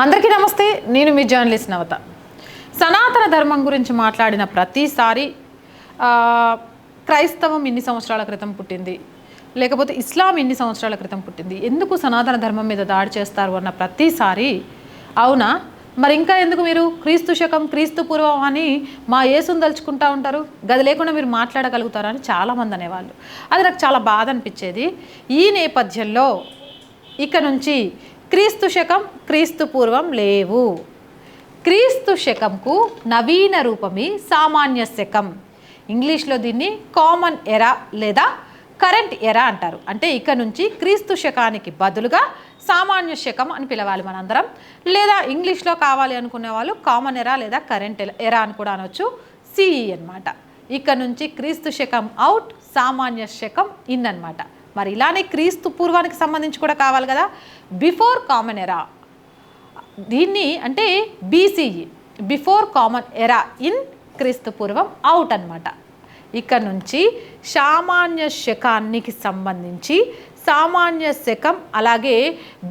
అందరికీ నమస్తే నేను మీ జర్నలిస్ట్ నవత. సనాతన ధర్మం గురించి మాట్లాడిన ప్రతిసారి క్రైస్తవం ఇన్ని సంవత్సరాల క్రితం పుట్టింది లేకపోతే ఇస్లాం ఇన్ని సంవత్సరాల క్రితం పుట్టింది ఎందుకు సనాతన ధర్మం మీద దాడి చేస్తారు అన్న ప్రతిసారి అవునా? మరి ఇంకా ఎందుకు మీరు క్రీస్తు శకం క్రీస్తు పూర్వం అని మా యేసుని దలుచుకుంటా ఉంటారు? గది లేకుండా మీరు మాట్లాడగలుగుతారని చాలామంది అనేవాళ్ళు. అది నాకు చాలా బాధ అనిపించేది. ఈ నేపథ్యంలో ఇక నుంచి క్రీస్తు శకం క్రీస్తు పూర్వం లేవు. క్రీస్తు శకంకు నవీన రూపమే సామాన్య శకం. ఇంగ్లీష్లో దీన్ని కామన్ ఎరా లేదా కరెంట్ ఎరా అంటారు. అంటే ఇక నుంచి క్రీస్తు శకానికి బదులుగా సామాన్య శకం అని పిలవాలి మనందరం. లేదా ఇంగ్లీష్లో కావాలి అనుకునే వాళ్ళు కామన్ ఎరా లేదా కరెంట్ ఎరా అని కూడా అనొచ్చు. సిఈ అనమాట ఇక నుంచి క్రీస్తు శకం అవుట్ సామాన్య శకం ఇన్ అనమాట మరి ఇలానే క్రీస్తు పూర్వానికి సంబంధించి కూడా కావాలి కదా? బిఫోర్ కామన్ ఎరా దీన్ని అంటే BCE before common era in క్రీస్తు పూర్వం అవుట్ అనమాట ఇక్కడ నుంచి సామాన్య శకానికి సంబంధించి సామాన్య శకం అలాగే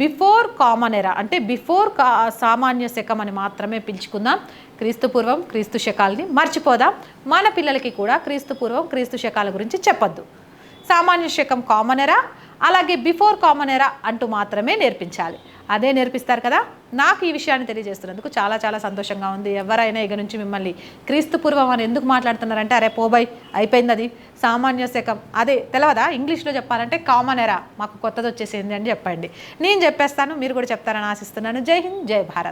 బిఫోర్ కామన్ ఎరా అంటే బిఫోర్ కా సామాన్య శకం అని మాత్రమే పిలుచుకుందాం. క్రీస్తు పూర్వం క్రీస్తు శకాలని మర్చిపోదాం. మన పిల్లలకి కూడా క్రీస్తు పూర్వం క్రీస్తు శకాల గురించి చెప్పొద్దు. సామాన్య శకం కామన్ ఎరా అలాగే బిఫోర్ కామన్ ఎరా అంటూ మాత్రమే నేర్పించాలి. అదే నేర్పిస్తారు కదా? నాకు ఈ విషయాన్ని తెలియజేస్తున్నందుకు చాలా చాలా సంతోషంగా ఉంది. ఎవరైనా ఇక నుంచి మిమ్మల్ని క్రీస్తు పూర్వం అని ఎందుకు మాట్లాడుతున్నారంటే అరే పోబై అయిపోయింది అది. సామాన్య శకం. అదే తెలవదా? ఇంగ్లీష్లో చెప్పాలంటే కామన్ ఎరా మాకు కొత్తది వచ్చేసింది అని చెప్పండి. నేను చెప్పేస్తాను మీరు కూడా చెప్తారని ఆశిస్తున్నాను. జై హింద్ జై భారత్.